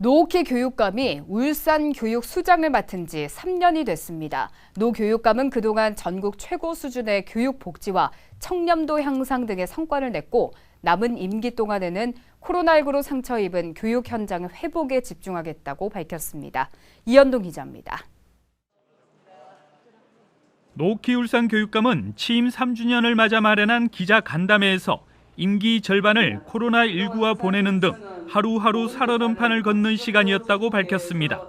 노옥희 교육감이 울산 교육 수장을 맡은 지 3년이 됐습니다. 노 교육감은 그동안 전국 최고 수준의 교육 복지와 청렴도 향상 등의 성과를 냈고 남은 임기 동안에는 코로나19로 상처 입은 교육 현장의 회복에 집중하겠다고 밝혔습니다. 이현동 기자입니다. 노키 울산 교육감은 취임 3주년을 맞아 마련한 기자 간담회에서 임기 절반을 코로나19와 보내는 등 하루하루 살얼음판을 걷는 시간이었다고 밝혔습니다.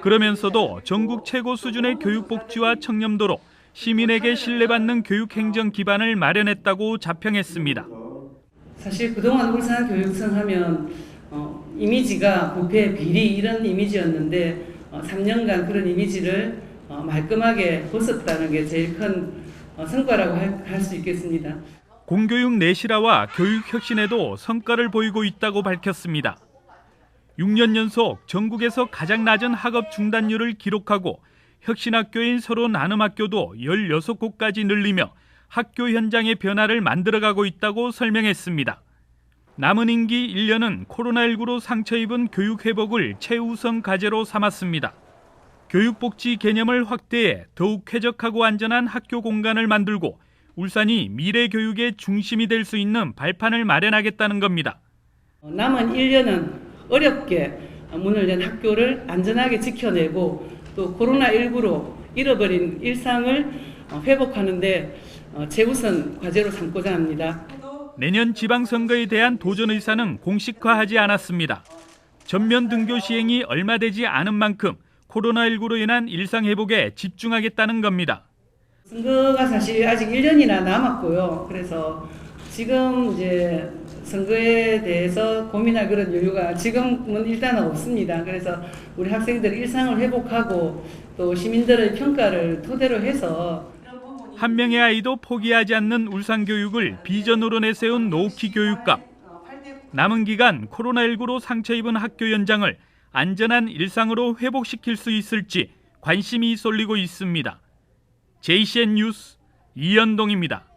그러면서도 전국 최고 수준의 교육 복지와 청렴도로 시민에게 신뢰받는 교육 행정 기반을 마련했다고 자평했습니다. 사실 그동안 울산 교육청 하면 어, 이미지가 부패, 비리 이런 이미지였는데 어, 3년간 그런 이미지를 어, 말끔하게 벗었다는 게 제일 큰 어, 성과라고 할 수 있겠습니다. 공교육 내실화와 교육 혁신에도 성과를 보이고 있다고 밝혔습니다. 6년 연속 전국에서 가장 낮은 학업 중단율을 기록하고 혁신학교인 서로 나눔 학교도 16곳까지 늘리며 학교 현장의 변화를 만들어가고 있다고 설명했습니다. 남은 임기 1년은 코로나19로 상처 입은 교육 회복을 최우선 과제로 삼았습니다. 교육복지 개념을 확대해 더욱 쾌적하고 안전한 학교 공간을 만들고 울산이 미래 교육의 중심이 될 수 있는 발판을 마련하겠다는 겁니다. 어, 남은 1년은 어렵게 문을 연 학교를 안전하게 지켜내고 또 코로나19로 잃어버린 일상을 어, 회복하는데 어, 최우선 과제로 삼고자 합니다. 내년 지방선거에 대한 도전 의사는 공식화하지 않았습니다. 전면 등교 시행이 얼마 되지 않은 만큼 코로나19로 인한 일상 회복에 집중하겠다는 겁니다. 선거가 사실 아직 1년이나 남았고요. 그래서 지금 이제 선거에 대해서 고민할 그런 여유가 지금은 일단은 없습니다. 그래서 우리 학생들 일상을 회복하고 또 시민들의 평가를 토대로 해서 한 명의 아이도 포기하지 않는 울산 교육을 비전으로 내세운 노키 교육감. 남은 기간 코로나19로 상처 입은 학교 현장을 안전한 일상으로 회복시킬 수 있을지 관심이 쏠리고 있습니다. JCN 뉴스 이현동입니다.